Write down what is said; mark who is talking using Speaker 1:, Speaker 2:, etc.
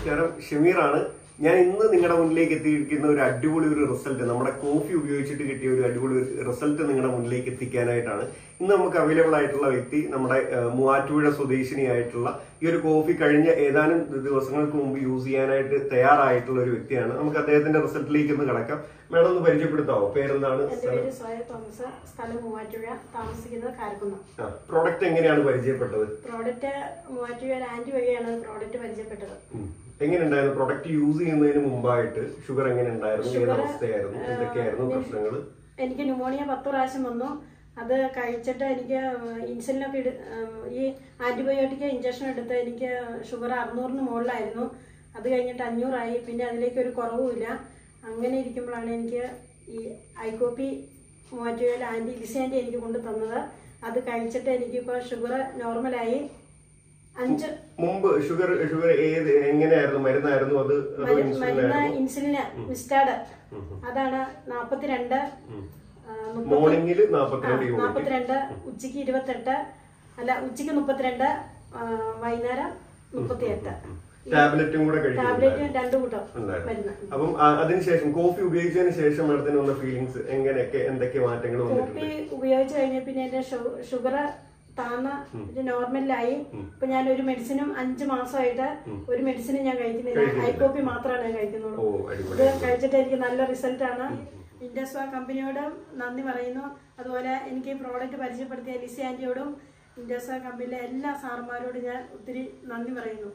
Speaker 1: നമസ്കാരം. ഷമീറാണ്. ഞാൻ ഇന്ന് നിങ്ങളുടെ മുന്നിലേക്ക് എത്തിയിരിക്കുന്ന ഒരു അടിപൊളി ഒരു റിസൾട്ട് നമ്മുടെ കോഫി ഉപയോഗിച്ചിട്ട് കിട്ടിയ ഒരു അടിപൊളി റിസൾട്ട് നിങ്ങളുടെ മുന്നിലേക്ക് എത്തിക്കാനായിട്ടാണ്. ഇന്ന് നമുക്ക് അവൈലബിൾ ആയിട്ടുള്ള വ്യക്തി നമ്മുടെ മൂവാറ്റുപുഴ സ്വദേശിനിയായിട്ടുള്ള ഈ ഒരു കോഫി കഴിഞ്ഞ ഏതാനും ദിവസങ്ങൾക്ക് മുമ്പ് യൂസ് ചെയ്യാനായിട്ട് തയ്യാറായിട്ടുള്ള ഒരു വ്യക്തിയാണ്. നമുക്ക് അദ്ദേഹത്തിന്റെ റിസൾട്ടിലേക്ക് ഒന്ന് കിടക്കാം. മേഡം ഒന്ന് പരിചയപ്പെടുത്താവോ? പേരെന്താണ്? പ്രോഡക്റ്റ് എങ്ങനെയാണ് പരിചയപ്പെട്ടത്?
Speaker 2: പ്രോഡക്റ്റ് മൂവാറ്റുപുഴ വഴിയാണ് പ്രോഡക്റ്റ് പരിചയപ്പെട്ടത്.
Speaker 1: എങ്ങനെയുണ്ടായിരുന്നു? പ്രോഡക്റ്റ് യൂസ് ചെയ്യുന്നതിന് മുമ്പായിട്ട് ഷുഗർ എങ്ങനെ ഉണ്ടായിരുന്നു? ഏത് അവസ്ഥയായിരുന്നു? എന്തൊക്കെയായിരുന്നു പ്രശ്നങ്ങൾ
Speaker 2: എനിക്ക് ന്യൂമോണിയ പത്ത് പ്രാവശ്യം വന്നു. അത് കഴിച്ചിട്ട് എനിക്ക് ഇൻസുലിനൊക്കെ ഒക്കെ ഈ ആന്റിബയോട്ടിക് ഇഞ്ചക്ഷൻ എടുത്ത് എനിക്ക് ഷുഗർ അറുന്നൂറിന് മുകളിലായിരുന്നു. അത് കഴിഞ്ഞിട്ട് അഞ്ഞൂറായി. പിന്നെ അതിലേക്ക് ഒരു കുറവുമില്ല. അങ്ങനെ ഇരിക്കുമ്പോഴാണ് എനിക്ക് ഈ ഐക്കോപ്പി മൂവാറ്റുപുഴയിൽ ആന്റി ലിസാന്റി എനിക്ക് കൊണ്ടു തന്നത് അത് കഴിച്ചിട്ട് എനിക്കിപ്പോൾ ഷുഗർ നോർമലായി.
Speaker 1: മുമ്പ് ഷുഗർ ഷുഗർ ഏത് എങ്ങനെയായിരുന്നു? മരുന്നായിരുന്നു അത്? ഇൻസുലിൻ
Speaker 2: മരുന്ന് ഇൻസുലിന് മിസ്റ്റാഡ് അതാണ് നാപ്പത്തിരണ്ട്
Speaker 1: മോർണിംഗിൽ നാപ്പത്തിരണ്ട്
Speaker 2: ഉച്ചയ്ക്ക് ഇരുപത്തെട്ട് അല്ല ഉച്ചയ്ക്ക് മുപ്പത്തിരണ്ട് വൈകുന്നേരം മുപ്പത്തിയെട്ട്.
Speaker 1: ടാബ്ലറ്റും കൂടെ അപ്പം അതിനുശേഷം കോഫി ഉപയോഗിച്ചതിന് ശേഷം മേഡത്തിന് വന്ന ഫീലിങ്സ് എങ്ങനെയൊക്കെ എന്തൊക്കെ മാറ്റങ്ങൾ
Speaker 2: കോപ്പി ഉപയോഗിച്ച് കഴിഞ്ഞ പിന്നെ എന്റെ ഷുഗർ താന്ന ഒരു നോർമലിലായി. ഇപ്പൊ ഞാൻ ഒരു മെഡിസിനും അഞ്ചു മാസമായിട്ട് ഒരു മെഡിസിനും ഞാൻ കഴിക്കുന്നില്ല. ഐ കോപ്പി മാത്രമാണ് ഞാൻ കഴിക്കുന്നുള്ളൂ. ഇത് കഴിച്ചിട്ട് എനിക്ക് നല്ല റിസൾട്ട് ആണ്. ഇൻഡസ്വ കമ്പനിയോട് നന്ദി പറയുന്നു. അതുപോലെ എനിക്ക് ഈ പ്രോഡക്റ്റ് പരിചയപ്പെടുത്തിയ ലിസി ആന്റിയോടും ഇൻഡസ്വ കമ്പനിയിലെ എല്ലാ സാറുമാരോടും ഞാൻ ഒത്തിരി നന്ദി പറയുന്നു.